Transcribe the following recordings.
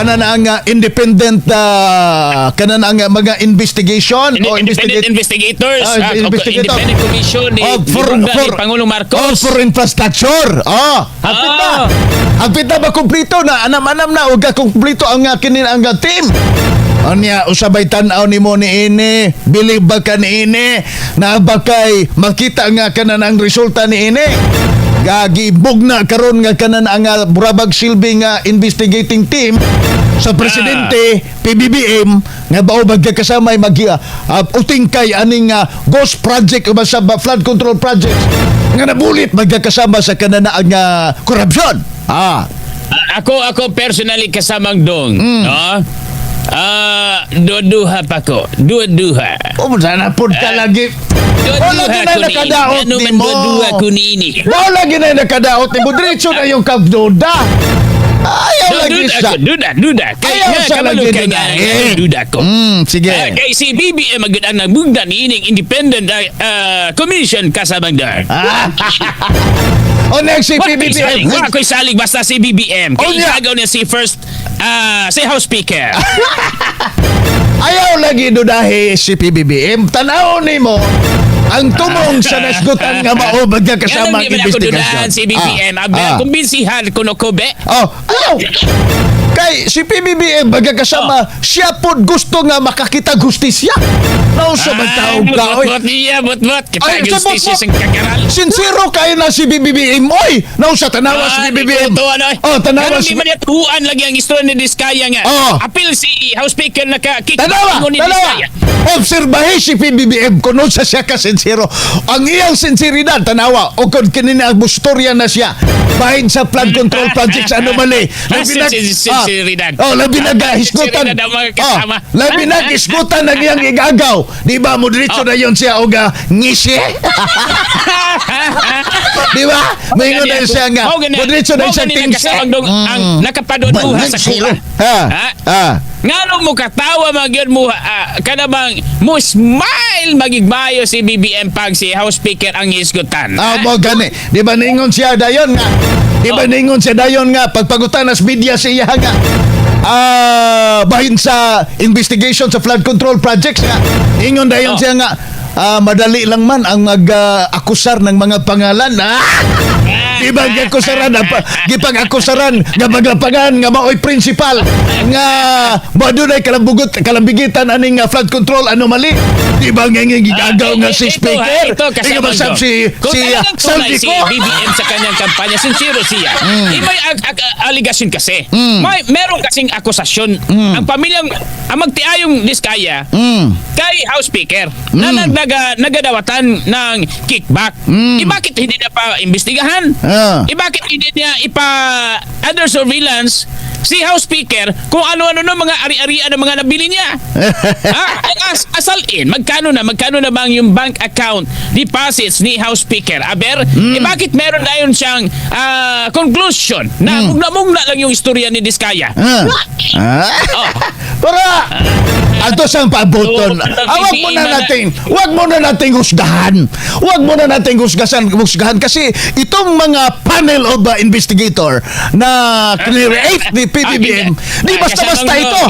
kana na ang ah, independent uh, kana na ang mga investigation Indi- o independent investigate investigators, Ah, ah, investigator. independent commission ni, Oh, ni for, Bugda, for, ni Pangulong Marcos. Oh, for infrastructure. Oh, hapit na. Ah. Hapit na ba kumplito na anam-anam na uga kumplito ang nga kinin ang nga team. Anya usabay tan-aw nimo ni ini, believe ba ka ni ini na bakay makita nga kanan ang resulta ni ini. Gagi bugna karon nga kanan ang nga burabag silbi nga investigating team sa presidente PBBM nga bao bagya kasama mag uh, uting kay aning uh, ghost project o sa flood control project nga nabulit bagya kasama sa kanana ang uh, korupsyon. Ah, Ah, Ako ako personally kasamang dong, Hmm. no? Ah, dua-duha pa ko. Dua-duha. o sana pud ka lagi. Wala Dua-duha ko ni nakadaot Ano man nimo. dua-duha ko ni ini. Wala gyud na nakadaot nimo diretso na yung kagduda. Ayaw lagi Duda siya. ko, duda, duda. Kaya Ayaw nga, siya kabalo lagi ka duda. nga, Eh. duda ko. Mm, sige. Ah, kay si BBM ang nagbugda ni ining independent ah, ah, commission kasabang dar. Ah. o next si Wa ko'y salig, PBBM. wa ko'y salig basta si BBM. Oh, Kaya yeah. isagaw niya si first, ah, si House Speaker. Ayaw lagi dudahi si PBBM. Tanaw nimo ang tumong sa nasgutan nga mao bagya kasama ang ang ako dudahan investigasyon. si BBM. Ah, Abi, ah. kumbinsihan kuno ko be. Oh, ayaw. Kay si PBBM baga kasama, siya pod gusto nga makakita gustisya. Nausa man taog ka, oy. Bot niya, bot bot. Kita Ay, sa justisya bot-bot. sa kagaral. Sincero kayo na si BBBM, oy. Nausa tanawa si BBBM. Oh, tanawa Karon si di man lagi ang istorya ni Diskaya nga. Oh. Apil si House Speaker na ka Tanawa, ni tanawa. Obserbahe si PBBM kuno sa siya ka sincero. Ang iyang sinseridad, tanawa, o kung kinina ang bustorya na siya, bahin sa flood control project sa anomaly. Ah, Labi nag- sin- sin- sinseridad. Ah, oh, labi mga kasama. Oh, labi nagahisgutan ang iyang igagaw. Di ba mo diretso na yun siya o ga ngisi? Di ba? Mayroon na siya nga. Gani- Mo diretso na siya tingsi. ang nakapaduduha sa kula. Ha? Ha? Ngano mo katawa magyud mo ah, kada bang mo smile magigmayo si BBM pag si House Speaker ang isgutan. Ah, mo gani. Di ba ningon siya dayon nga? Di ba Oh. ningon siya dayon nga pagpagutan nas media siya nga? Ah, bahin sa investigation sa flood control projects nga. Ingon dayon Oh. siya nga ah, madali lang man ang mag-akusar ng mga pangalan. Ah! Di ba gakusaran apa gipang-akusaran nga maglapangan nga maoy principal nga madunay kalambugot kalambigitan aning nga flood control anomaly. Di ba nga nga gigagaw nga si Ah, Ito, speaker? kasama nga masab ko. si si si Saldico. BBM sa kanyang kampanya, sincero siya. Eh, may aligasyon kasi. Mm. May meron kasing akusasyon. Ang pamilyang ang magtiayong diskaya Mm. kay House Speaker na nagdaga, nagadawatan ng kickback. Eh, bakit hindi na pa imbestigahan? Ah. Eh, bakit hindi niya ipa under surveillance si House Speaker kung ano-ano na mga ari-arian ng mga nabili niya? ah, as, asal in, magkano na, magkano na bang yung bank account deposits ni House Speaker? Aber, eh bakit meron na yun siyang ah, conclusion na mugna-mugna lang yung istorya ni Diskaya? Ah. Ah. Oh. Para ato sang pabuton. Awag mo na na- natin. Wag mo na nating husgahan. Wag mo na nating husgasan husgahan kasi itong mga panel of uh, investigator na create ni PBBM, di basta-basta ito.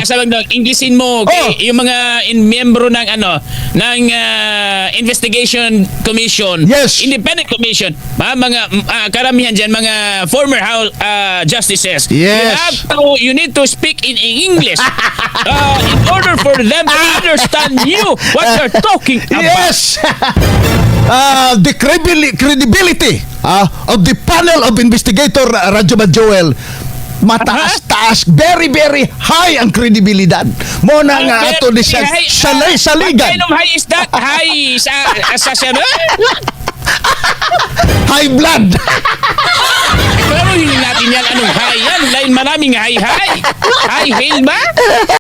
Englishin mo kay Oh. yung mga in miyembro ng ano ng ah, investigation commission, Yes. independent commission, mga mga ah, karamihan diyan mga former house ah, justices. Yes. You have to you need to speak in English ah, in order for them to understand you what you're talking about. Yes. uh, the credibility, credibility uh, of the panel of investigator uh, Radyo Joel mataas-taas, very very high ang kredibilidad. Mo na nga ato siya okay, salay ah, saligan. What kind of high is that? High sa sa sa High blood. Pero hindi natin yan anong high yan. Lain maraming high high. High hill ba?